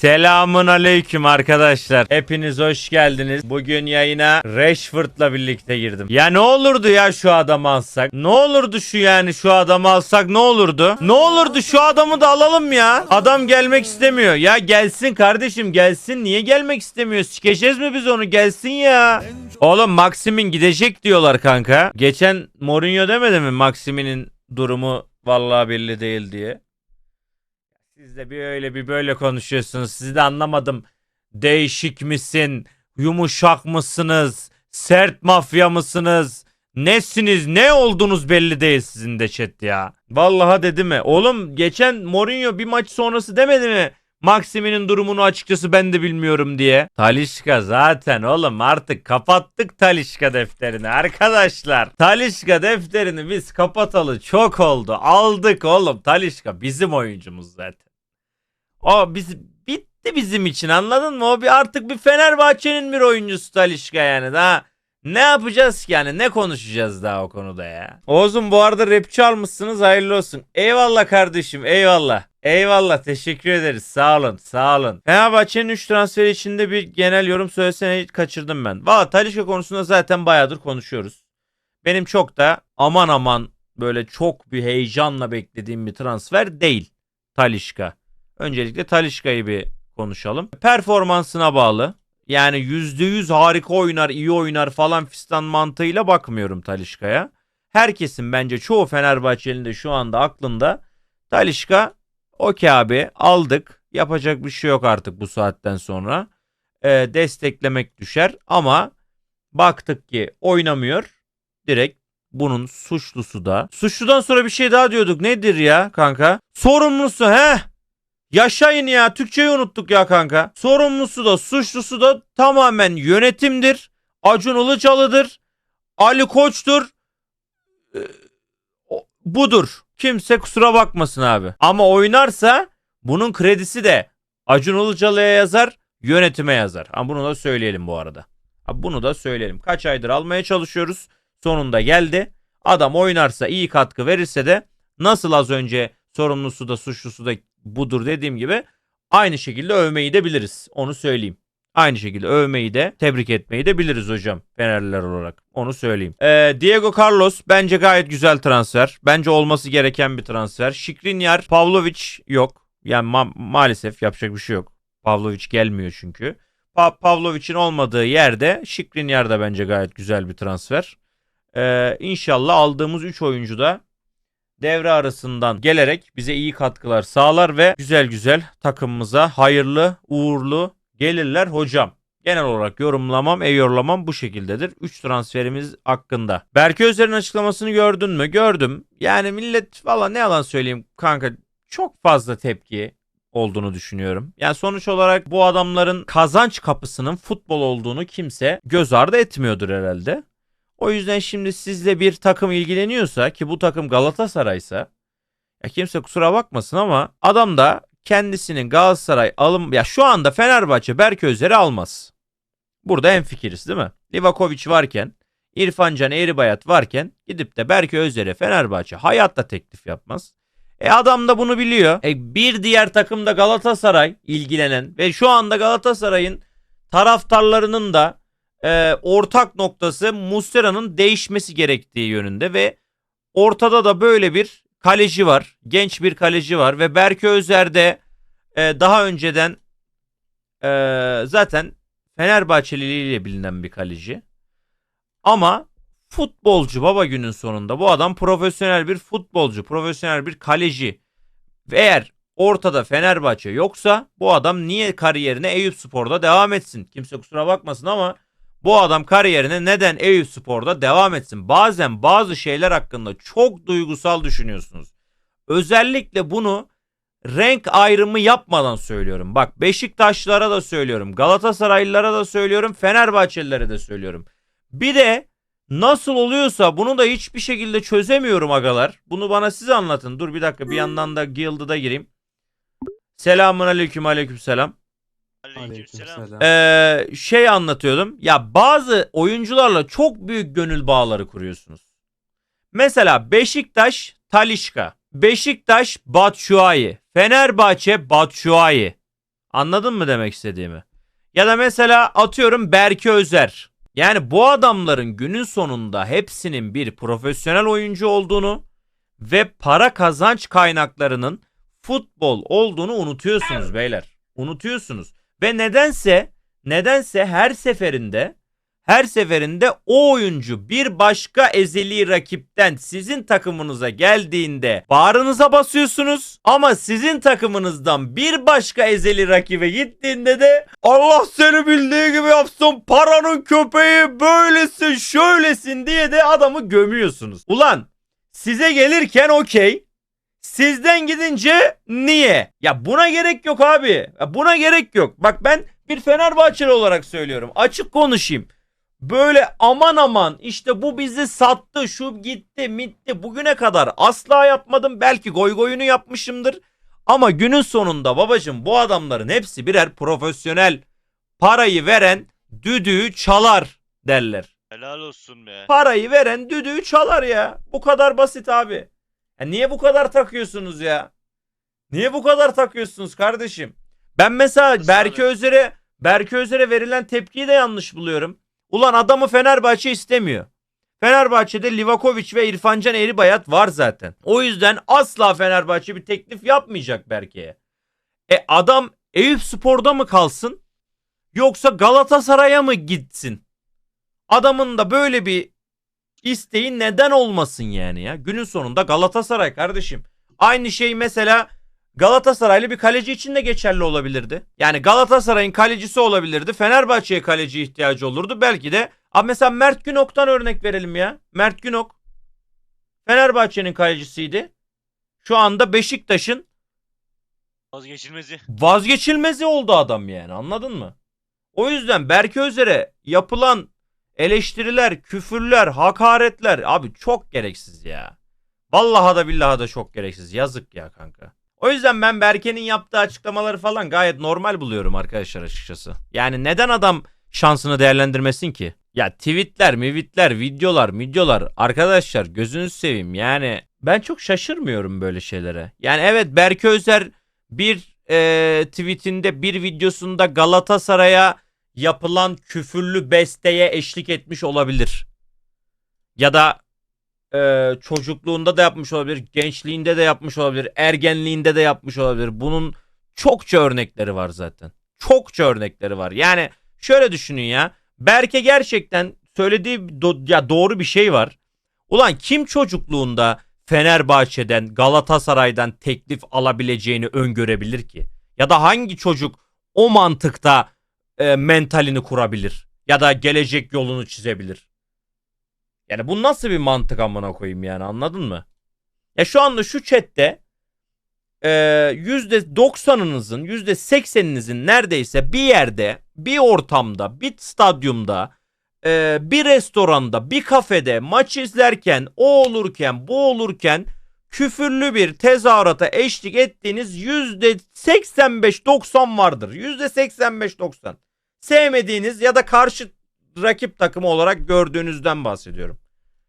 Selamun aleyküm arkadaşlar. Hepiniz hoş geldiniz. Bugün yayına Rashford'la birlikte girdim. Ya ne olurdu ya şu adamı alsak? Ne olurdu şu yani şu adamı alsak ne olurdu? Ne olurdu şu adamı da alalım ya. Adam gelmek istemiyor. Ya gelsin kardeşim gelsin. Niye gelmek istemiyor? Sikeceğiz mi biz onu? Gelsin ya. Oğlum Maxim'in gidecek diyorlar kanka. Geçen Mourinho demedi mi Maxim'in durumu vallahi belli değil diye. Siz de bir öyle bir böyle konuşuyorsunuz. Sizi de anlamadım. Değişik misin? Yumuşak mısınız? Sert mafya mısınız? Nesiniz? Ne oldunuz belli değil sizin de chat ya. Vallahi dedi mi? Oğlum geçen Mourinho bir maç sonrası demedi mi? Maximin'in durumunu açıkçası ben de bilmiyorum diye. Talişka zaten oğlum artık kapattık Talişka defterini arkadaşlar. Talişka defterini biz kapatalı çok oldu. Aldık oğlum Talişka bizim oyuncumuz zaten. O biz bitti bizim için anladın mı? O bir artık bir Fenerbahçe'nin bir oyuncusu Talişka yani daha ne yapacağız ki yani ne konuşacağız daha o konuda ya. Oğuz'um bu arada rapçi almışsınız hayırlı olsun. Eyvallah kardeşim eyvallah. Eyvallah teşekkür ederiz sağ olun sağ olun. Fenerbahçe'nin 3 transferi içinde bir genel yorum söylesene kaçırdım ben. Valla Talişka konusunda zaten bayağıdır konuşuyoruz. Benim çok da aman aman böyle çok bir heyecanla beklediğim bir transfer değil Talişka. Öncelikle Talişka'yı bir konuşalım. Performansına bağlı. Yani %100 harika oynar, iyi oynar falan fistan mantığıyla bakmıyorum Talişka'ya. Herkesin bence çoğu Fenerbahçeli'nin de şu anda aklında Talişka okey abi aldık. Yapacak bir şey yok artık bu saatten sonra. Ee, desteklemek düşer ama baktık ki oynamıyor. Direkt bunun suçlusu da. Suçludan sonra bir şey daha diyorduk. Nedir ya kanka? Sorumlusu he? Yaşayın ya. Türkçeyi unuttuk ya kanka. Sorumlusu da suçlusu da tamamen yönetimdir. Acun Ilıcalı'dır. Ali Koç'tur. Ee, budur. Kimse kusura bakmasın abi. Ama oynarsa bunun kredisi de Acun Ilıcalı'ya yazar, yönetime yazar. Ama bunu da söyleyelim bu arada. Abi bunu da söyleyelim. Kaç aydır almaya çalışıyoruz. Sonunda geldi. Adam oynarsa iyi katkı verirse de nasıl az önce sorumlusu da suçlusu da budur dediğim gibi aynı şekilde övmeyi de biliriz. Onu söyleyeyim. Aynı şekilde övmeyi de tebrik etmeyi de biliriz hocam Fenerliler olarak. Onu söyleyeyim. Ee, Diego Carlos bence gayet güzel transfer. Bence olması gereken bir transfer. Şikrinyar, Pavlovic yok. Yani ma- maalesef yapacak bir şey yok. Pavlovic gelmiyor çünkü. Pa- Pavlovic'in olmadığı yerde Şikrinyar da bence gayet güzel bir transfer. Ee, inşallah aldığımız 3 oyuncu da devre arasından gelerek bize iyi katkılar sağlar ve güzel güzel takımımıza hayırlı, uğurlu gelirler hocam. Genel olarak yorumlamam, e yorumlamam bu şekildedir. 3 transferimiz hakkında. Berke Özer'in açıklamasını gördün mü? Gördüm. Yani millet valla ne yalan söyleyeyim kanka çok fazla tepki olduğunu düşünüyorum. Yani sonuç olarak bu adamların kazanç kapısının futbol olduğunu kimse göz ardı etmiyordur herhalde. O yüzden şimdi sizle bir takım ilgileniyorsa ki bu takım Galatasaray'sa ya kimse kusura bakmasın ama adam da kendisinin Galatasaray alım ya şu anda Fenerbahçe Berke Özer'i almaz. Burada en fikiriz değil mi? Livakovic varken İrfan Can Eğribayat varken gidip de Berke Özer'e Fenerbahçe hayatta teklif yapmaz. E adam da bunu biliyor. E bir diğer takım da Galatasaray ilgilenen ve şu anda Galatasaray'ın taraftarlarının da e, ortak noktası Muslera'nın değişmesi gerektiği yönünde ve ortada da böyle bir kaleci var. Genç bir kaleci var ve Berke Özer de e, daha önceden e, zaten Fenerbahçeliliğiyle bilinen bir kaleci. Ama futbolcu baba günün sonunda bu adam profesyonel bir futbolcu, profesyonel bir kaleci. Eğer ortada Fenerbahçe yoksa bu adam niye kariyerine Eyüp Spor'da devam etsin? Kimse kusura bakmasın ama bu adam kariyerine neden Eyüp Spor'da devam etsin? Bazen bazı şeyler hakkında çok duygusal düşünüyorsunuz. Özellikle bunu renk ayrımı yapmadan söylüyorum. Bak Beşiktaşlılara da söylüyorum. Galatasaraylılara da söylüyorum. Fenerbahçelilere de söylüyorum. Bir de nasıl oluyorsa bunu da hiçbir şekilde çözemiyorum agalar. Bunu bana siz anlatın. Dur bir dakika bir yandan da Guild'a gireyim. Selamun aleyküm aleyküm selam. Aleykümselam. Ee, şey anlatıyordum. Ya bazı oyuncularla çok büyük gönül bağları kuruyorsunuz. Mesela Beşiktaş Talişka. Beşiktaş Batshuayi. Fenerbahçe Batshuayi. Anladın mı demek istediğimi? Ya da mesela atıyorum Berke Özer. Yani bu adamların günün sonunda hepsinin bir profesyonel oyuncu olduğunu ve para kazanç kaynaklarının futbol olduğunu unutuyorsunuz beyler. Unutuyorsunuz. Ve nedense nedense her seferinde her seferinde o oyuncu bir başka ezeli rakipten sizin takımınıza geldiğinde bağrınıza basıyorsunuz ama sizin takımınızdan bir başka ezeli rakibe gittiğinde de Allah seni bildiği gibi yapsın paranın köpeği böylesin şöylesin diye de adamı gömüyorsunuz. Ulan size gelirken okey Sizden gidince niye? Ya buna gerek yok abi. Ya buna gerek yok. Bak ben bir Fenerbahçeli olarak söylüyorum. Açık konuşayım. Böyle aman aman işte bu bizi sattı, şu gitti, mitti. Bugüne kadar asla yapmadım. Belki goy goyunu yapmışımdır. Ama günün sonunda babacım bu adamların hepsi birer profesyonel. Parayı veren düdüğü çalar derler. Helal olsun be. Parayı veren düdüğü çalar ya. Bu kadar basit abi. Ya niye bu kadar takıyorsunuz ya? Niye bu kadar takıyorsunuz kardeşim? Ben mesela Berke? Özer'e Berke Özer'e verilen tepkiyi de yanlış buluyorum. Ulan adamı Fenerbahçe istemiyor. Fenerbahçe'de Livakovic ve İrfancan Eribayat var zaten. O yüzden asla Fenerbahçe bir teklif yapmayacak Berke'ye. E adam Eyüp Spor'da mı kalsın? Yoksa Galatasaray'a mı gitsin? Adamın da böyle bir isteği neden olmasın yani ya? Günün sonunda Galatasaray kardeşim. Aynı şey mesela Galatasaraylı bir kaleci için de geçerli olabilirdi. Yani Galatasaray'ın kalecisi olabilirdi. Fenerbahçe'ye kaleci ihtiyacı olurdu. Belki de Abi mesela Mert Günok'tan örnek verelim ya. Mert Günok Fenerbahçe'nin kalecisiydi. Şu anda Beşiktaş'ın Vazgeçilmezi. vazgeçilmezi oldu adam yani anladın mı? O yüzden Berke Özer'e yapılan eleştiriler, küfürler, hakaretler abi çok gereksiz ya. Vallahi da billahi da çok gereksiz. Yazık ya kanka. O yüzden ben Berke'nin yaptığı açıklamaları falan gayet normal buluyorum arkadaşlar açıkçası. Yani neden adam şansını değerlendirmesin ki? Ya tweetler, mivitler, videolar, videolar arkadaşlar gözünüzü seveyim yani ben çok şaşırmıyorum böyle şeylere. Yani evet Berke Özer bir e, tweetinde bir videosunda Galatasaray'a yapılan küfürlü besteye eşlik etmiş olabilir. Ya da e, çocukluğunda da yapmış olabilir, gençliğinde de yapmış olabilir, ergenliğinde de yapmış olabilir. Bunun çokça örnekleri var zaten. Çokça örnekleri var. Yani şöyle düşünün ya. Berke gerçekten söylediği do- ya doğru bir şey var. Ulan kim çocukluğunda Fenerbahçe'den, Galatasaray'dan teklif alabileceğini öngörebilir ki? Ya da hangi çocuk o mantıkta e, mentalini kurabilir? Ya da gelecek yolunu çizebilir? Yani bu nasıl bir mantık amına koyayım yani anladın mı? Ya şu anda şu chatte e, %90'ınızın %80'inizin neredeyse bir yerde bir ortamda bir stadyumda e, bir restoranda bir kafede maç izlerken o olurken bu olurken küfürlü bir tezahürata eşlik ettiğiniz %85-90 vardır. %85-90. Sevmediğiniz ya da karşı rakip takımı olarak gördüğünüzden bahsediyorum.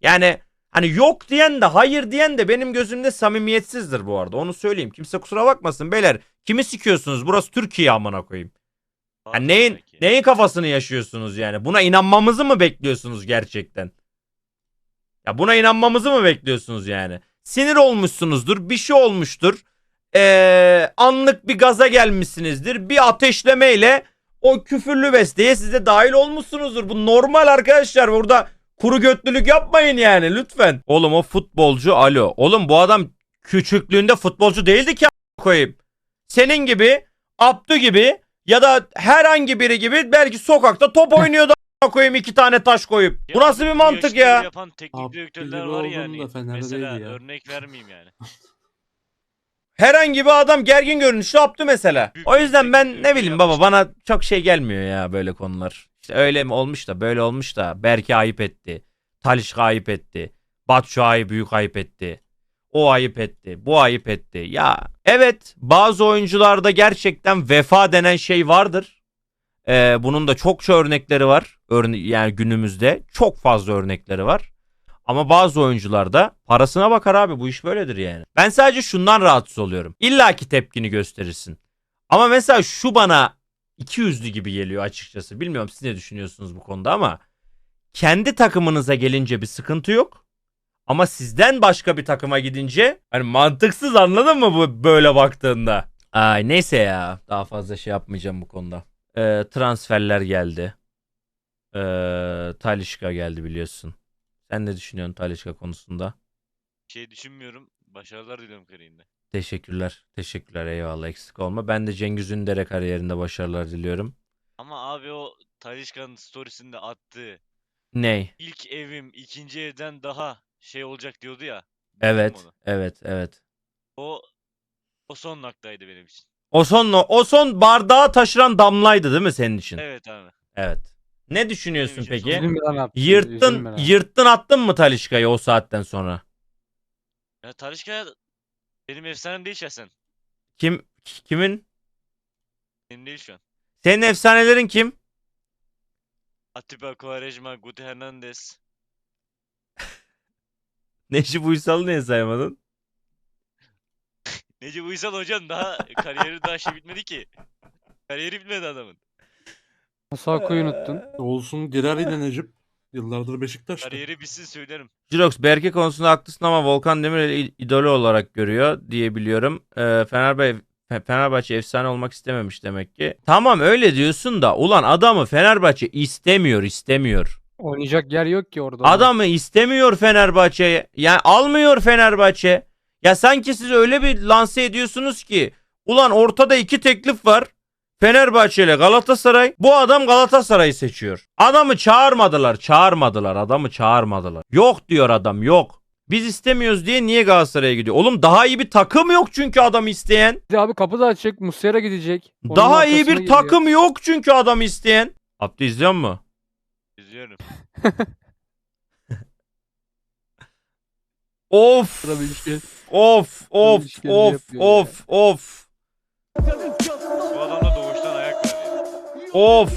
Yani hani yok diyen de hayır diyen de benim gözümde samimiyetsizdir bu arada. Onu söyleyeyim. Kimse kusura bakmasın beyler. Kimi sikiyorsunuz? Burası Türkiye amına koyayım. Ya Vardır neyin neyin kafasını yaşıyorsunuz yani? Buna inanmamızı mı bekliyorsunuz gerçekten? Ya buna inanmamızı mı bekliyorsunuz yani? Sinir olmuşsunuzdur, bir şey olmuştur. Ee, anlık bir gaza gelmişsinizdir. Bir ateşlemeyle o küfürlü besteye size dahil olmuşsunuzdur. Bu normal arkadaşlar. Burada kuru götlülük yapmayın yani lütfen. Oğlum o futbolcu alo. Oğlum bu adam küçüklüğünde futbolcu değildi ki koyayım. Senin gibi, Abdü gibi ya da herhangi biri gibi belki sokakta top oynuyordu koyayım iki tane taş koyup. Ya Bu nasıl bir mantık ya? yapan teknik direktörler var yani. Mesela ya. örnek vermeyeyim yani. Herhangi bir adam gergin görünüşlü Abdü mesela. O yüzden ben ne bileyim baba bana çok şey gelmiyor ya böyle konular. İşte öyle mi olmuş da böyle olmuş da Berke ayıp etti. Talişka ayıp etti. Batshuayi büyük ayıp etti. O ayıp etti. Bu ayıp etti. Ya evet bazı oyuncularda gerçekten vefa denen şey vardır. Ee, bunun da çokça örnekleri var. Örne yani günümüzde çok fazla örnekleri var. Ama bazı oyuncularda parasına bakar abi bu iş böyledir yani. Ben sadece şundan rahatsız oluyorum. İlla ki tepkini gösterirsin. Ama mesela şu bana iki yüzlü gibi geliyor açıkçası. Bilmiyorum siz ne düşünüyorsunuz bu konuda ama kendi takımınıza gelince bir sıkıntı yok. Ama sizden başka bir takıma gidince hani mantıksız anladın mı bu böyle baktığında? Ay neyse ya daha fazla şey yapmayacağım bu konuda. Ee, transferler geldi. Ee, Talişka geldi biliyorsun. Sen ne düşünüyorsun Talişka konusunda? Şey düşünmüyorum. Başarılar diliyorum kariyerinde. Teşekkürler. Teşekkürler eyvallah eksik olma. Ben de Cengiz Ünder'e kariyerinde başarılar diliyorum. Ama abi o Talişka'nın storiesinde attığı Ney? ilk evim ikinci evden daha şey olacak diyordu ya. Evet. onu. Evet. Evet. O o son noktaydı benim için. O son o son bardağı taşıran damlaydı değil mi senin için? Evet abi. Evet. Ne düşünüyorsun peki? Yırttın, lan. yırttın attın mı Talişka'yı o saatten sonra? Ya Talişka benim efsanem değil şahsen. Kim kimin? Benim değil şu an. Senin efsanelerin kim? Atiba Quaresma, Guti Hernandez. Necip Uysal'ı niye saymadın? Necip Uysal hocam daha kariyeri daha şey bitmedi ki. Kariyeri bitmedi adamın. Masuaku'yu unuttun. Olsun girer yine Necip. Yıllardır Beşiktaş'ta. Kariyeri bitsin söylerim. Jirox Berke konusunda haklısın ama Volkan Demirel'i idolü olarak görüyor diye biliyorum. Ee, Fenerbahçe Fenerbahçe efsane olmak istememiş demek ki. Tamam öyle diyorsun da ulan adamı Fenerbahçe istemiyor istemiyor. Oynayacak yer yok ki orada. Adamı istemiyor Fenerbahçe'ye. Yani almıyor Fenerbahçe. Ya sanki siz öyle bir lanse ediyorsunuz ki ulan ortada iki teklif var. Fenerbahçe ile Galatasaray. Bu adam Galatasaray'ı seçiyor. Adamı çağırmadılar, çağırmadılar. Adamı çağırmadılar. Yok diyor adam, yok. Biz istemiyoruz diye niye Galatasaray'a gidiyor? Oğlum daha iyi bir takım yok çünkü adamı isteyen. Bir de abi kapı da açacak. Muslera gidecek. Onun Daha iyi arkasına bir geliyor. takım yok çünkü adamı isteyen. Abdü izliyor mu? İzliyorum. Of. Burada bir şey. Of of işkence of yapıyor of of of.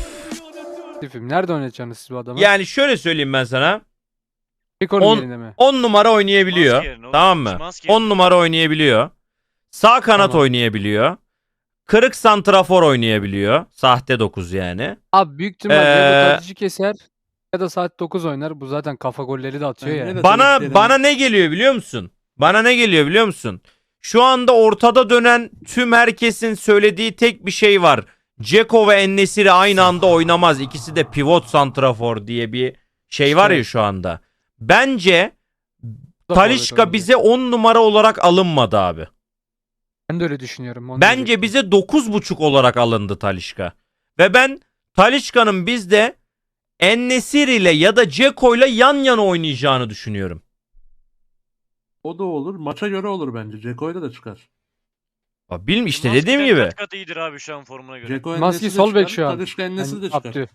Tipim. Nerede oynatacaksınız siz bu adamı? Yani şöyle söyleyeyim ben sana. On- yerine mi? 10 numara oynayabiliyor. Maske yerine oğlum, Tamam mı? Maske yerine. 10 numara oynayabiliyor. Sağ kanat Tamam. oynayabiliyor. Kırık santrafor oynayabiliyor. Sahte 9 yani. Abi büyük ihtimalle Ee, ya bu Tadic'i keser ya da saat 9 oynar. Bu zaten kafa golleri de atıyor Bence ya. de- Bana bana ne geliyor biliyor musun? Bana ne geliyor biliyor musun? Şu anda ortada dönen tüm herkesin söylediği tek bir şey var. Ceko ve Ennesiri aynı anda oynamaz. İkisi de pivot santrafor diye bir şey var ya şu anda. Bence Talişka bize 10 numara olarak alınmadı abi. Ben de öyle düşünüyorum. onu Bence bize 9.5 olarak alındı Talişka. Ve ben Talişka'nın bizde Ennesiri ile ya da Ceko ile yan yana oynayacağını düşünüyorum. O da olur. Maça göre olur bence. Ceko'yla da çıkar. Ya Bilmiyorum işte Maskeden dediğim gibi. Kat kat iyidir abi şu an formuna göre. Enes'i de sol bek çıkar, şu an. Talisca Enes'i de Yani çıkar.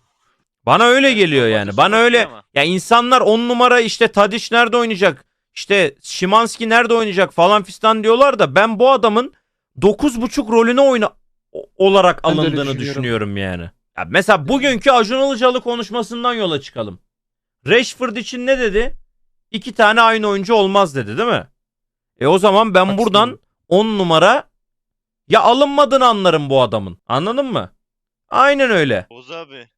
Bana öyle geliyor yani. Bana öyle ama. ya insanlar 10 numara işte Tadiç nerede oynayacak? İşte Şimanski nerede oynayacak falan fistan diyorlar da ben bu adamın 9.5 rolüne oyna o- olarak Ben de öyle alındığını düşünüyorum. düşünüyorum yani. Ya mesela bugünkü Acun Ilıcalı konuşmasından yola çıkalım. Rashford için ne dedi? İki tane aynı oyuncu olmaz dedi değil mi? E o zaman ben buradan mıyım? 10 numara ya alınmadığını anlarım bu adamın. Anladın mı? Aynen öyle. Oğuz abi